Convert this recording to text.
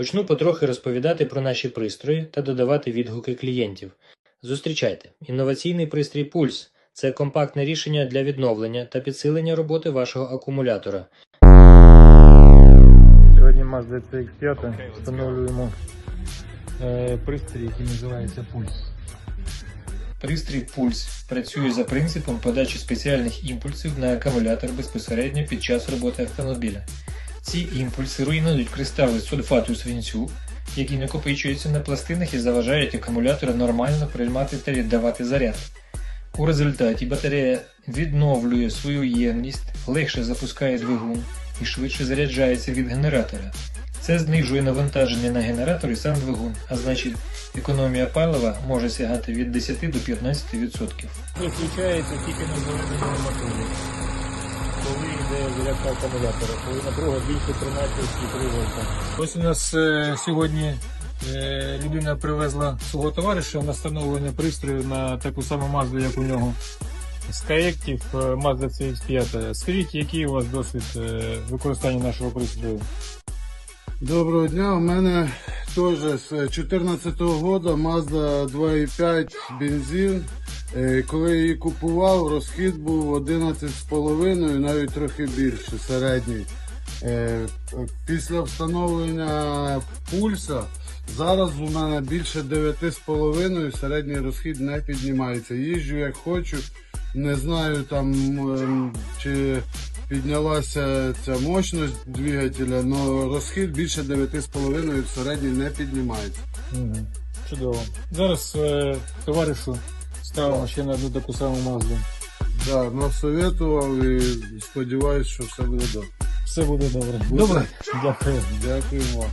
Почну потрохи розповідати про наші пристрої та додавати відгуки клієнтів. Зустрічайте, інноваційний пристрій Пульс це компактне рішення для відновлення та підсилення роботи вашого акумулятора. Сьогодні Mazda CX-5 встановлюємо е, пристрій, який називається Пульс. Пристрій Пульс працює за принципом подачі спеціальних імпульсів на акумулятор безпосередньо під час роботи автомобіля. Ці імпульси руйнують кристали сульфату свинцю, які накопичуються на пластинах і заважають акумулятору нормально приймати та віддавати заряд. У результаті батарея відновлює свою ємність, легше запускає двигун і швидше заряджається від генератора. Це знижує навантаження на генератор і сам двигун, а значить економія палива може сягати від 10 до 15%. Виключається тільки на моторі. Йде зарядка акумулятора, коли напруга більше 13,3 вольта. Ось у нас е, сьогодні е, людина привезла свого товариша на встановлення пристрою на таку саму Mazda, як у нього. З Каєктів е, Mazda CX-5. Скажіть, який у вас досвід е, використання нашого пристрою? Доброго дня, у мене теж з 2014 року Mazda 2.5 бензин. Е, Коли її купував, розхід був 11,5, навіть трохи більше, середній. Е, Після встановлення пульса зараз у мене більше 9,5, середній розхід не піднімається. Їжджу як хочу, не знаю там ем, чи піднялася ця мощність двигателя, але розхід більше 9,5 в середній не піднімається. Чудово. Зараз е, товаришу Став ще на таку саму мазду. Да, но советував і сподіваюсь, що все буде добре. Все буде добре. Добре. Дякую. Дякуємо.